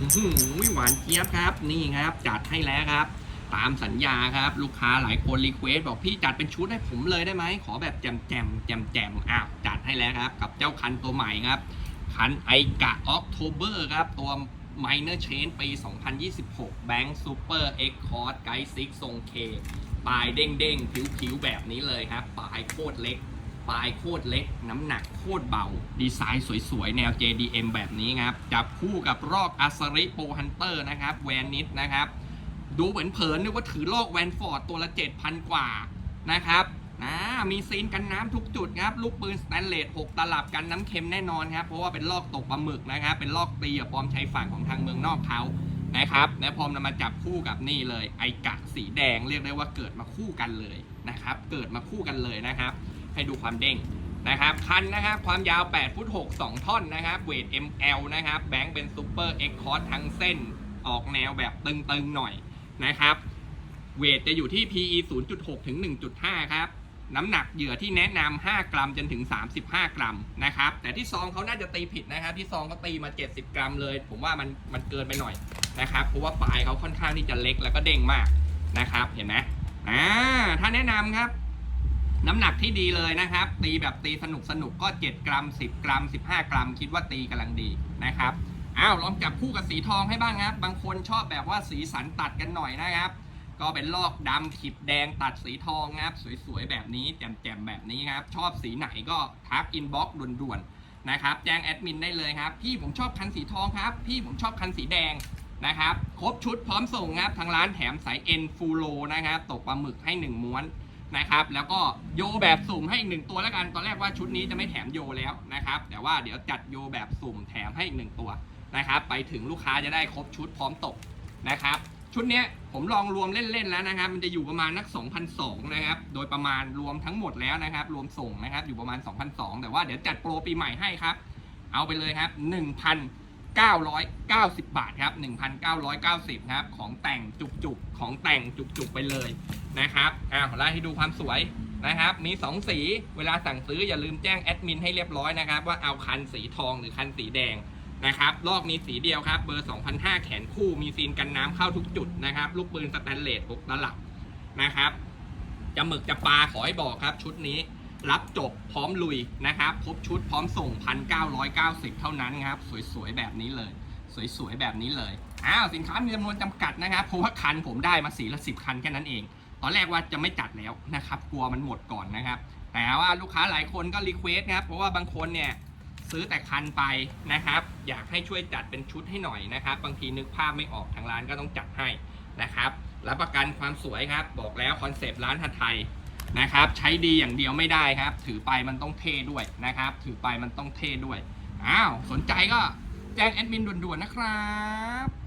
อื้อหือหวานเจี๊ยบครับ นี่ครับ จัดให้แล้วครับ ตามสัญญาครับ ลูกค้าหลายคนรีเควสบอกพี่จัดเป็นชุดให้ผมเลยได้ไหม ขอแบบแจมแจมแจมแจมอ้าวจัดให้แล้วครับ กับเจ้าคันตัวใหม่ครับ คันไอกะออกโทเบอร์ครับ ตัว Minor Chain ปี 2026 Bank Super X Cord Guide 6ทรงเคปลายเด้งเด้งผิวผิวๆ แบบนี้เลยครับ ปลายโคตรเล็ก ปลายโคตรเล็ก น้ำหนักโคตรเบา ดีไซน์สวยๆ แนว JDM แบบนี้ครับ จับคู่กับรอกอัสริโปฮันเตอร์นะครับแวนนิดนะครับ ดูเหมือนเผินนึกว่าถือลอกแวนฟอร์ดตัวละ 7,000 กว่านะครับนะมีซีนกันน้ำทุกจุดครับ ลูกปืนสแตนเลส6ตลับกันน้ำเค็มแน่นอนครับ เพราะว่าเป็นลอกตกปลาหมึกนะครับ เป็นลอกตีกับปลอมชายฝั่งของทางเมืองนอกเขานะครับ และพร้อมนำมาจับคู่กับนี่เลย ไอกะสีแดงเรียกได้ว่าเกิดมาคู่กันเลยนะครับ เกิดมาคู่กันเลยนะครับ ให้ดูความเด้งนะครับคันนะครับความยาว 8 ฟุต 6 2 ท่อนนะครับเวท ML นะครับแบงค์เป็นซูเปอร์เอ็กคอร์ทั้งเส้นออกแนวแบบตึงๆหน่อยนะครับเวทจะอยู่ที่ PE 0.6 ถึง 1.5 ครับ น้ำหนักเหยื่อที่แนะนำ 5 กรัมจนถึง 35 กรัมนะครับ แต่ที่ซองเขาน่าจะตีผิดนะครับ ที่ซองเขาตีมา 70 กรัมเลย ผมว่ามันมันเกินไปหน่อยนะครับ เพราะว่าปลายเขาค่อนข้างที่จะเล็กแล้วก็เด้งมากนะครับ เห็นไหมอ่า ถ้าแนะนำครับ น้ำหนักที่ดีเลยนะครับ ตีแบบตีสนุกสนุกก็ 7 กรัม 10 กรัม 15 กรัม คิดว่าตีกำลังดีนะครับอ้าวลองจับคู่กับสีทองให้บ้างครับ บางคนชอบแบบว่าสีสันตัดกันหน่อยนะครับ ก็เป็นลอกดำขีดแดงตัดสีทองนะครับ สวยๆแบบนี้แจ่มๆแบบนี้ครับ ชอบสีไหนก็ทักอินบ็อกซ์ด่วนๆนะครับแจ้งแอดมินได้เลยครับ พี่ผมชอบคันสีทองครับ พี่ผมชอบคันสีแดงนะครับ ครบชุดพร้อมส่งครับทางร้านแถมสายเอ็นฟูโลนะครับตกปลาหมึกให้1ม้วน นะครับ แล้วก็โยแบบสุ่มให้อีกหนึ่งตัวแล้วกัน ตอนแรกว่าชุดนี้จะไม่แถมโยแล้วนะครับ แต่ว่าเดี๋ยวจัดโยแบบสุ่มแถมให้อีกหนึ่งตัวนะครับ ไปถึงลูกค้าจะได้ครบชุดพร้อมตกนะครับ ชุดนี้ผมลองรวมเล่นๆแล้วนะครับ มันจะอยู่ประมาณนัก2,002นะครับ โดยประมาณรวมทั้งหมดแล้วนะครับ รวมส่งนะครับ อยู่ประมาณ2,002แต่ว่าเดี๋ยวจัดโปรปีใหม่ให้ครับ เอาไปเลยครับ 990 บาทครับ 1,990ครับ ของแต่งจุกๆ ของแต่งจุกๆ ไปเลยนะครับอ้าไล่ให้ดูความสวยนะครับ มี 2 สี เวลาสั่งซื้ออย่าลืมแจ้งแอดมินให้เรียบร้อยนะครับ ว่าเอาคันสีทองหรือคันสีแดงนะครับ ลอกมีสีเดียวครับ เบอร์2005แขนคู่ มีซีนกันน้ำเข้าทุกจุดนะครับ ลูกปืนสแตนเลส6ตลับนะครับ จะหมึกจะปลาขอให้บอกครับชุดนี้ รับจบพร้อมลุยนะครับครบชุดพร้อมส่ง 1,990 เท่านั้นครับ สวยๆ แบบนี้เลย สวยๆ แบบนี้เลยอ้าวสินค้ามีจำนวนจำกัดนะครับเพราะว่าคันผมได้มาสีละสิบคันแค่นั้นเอง ตอนแรกว่าจะไม่จัดแล้วนะครับ กลัวมันหมดก่อนนะครับ แต่ว่าลูกค้าหลายคนก็รีเควสนะครับ เพราะว่าบางคนเนี่ยซื้อแต่คันไปนะครับ อยากให้ช่วยจัดเป็นชุดให้หน่อยนะครับ บางทีนึกภาพไม่ออกทางร้านก็ต้องจัดให้นะครับรับประกันความสวยครับ บอกแล้วคอนเซปต์ร้านฮัทไทย นะครับใช้ดีอย่างเดียวไม่ได้ครับ ถือไปมันต้องเท่ด้วยนะครับ ถือไปมันต้องเท่ด้วยอ้าวสนใจก็แจ้งแอดมินด่วนๆนะครับ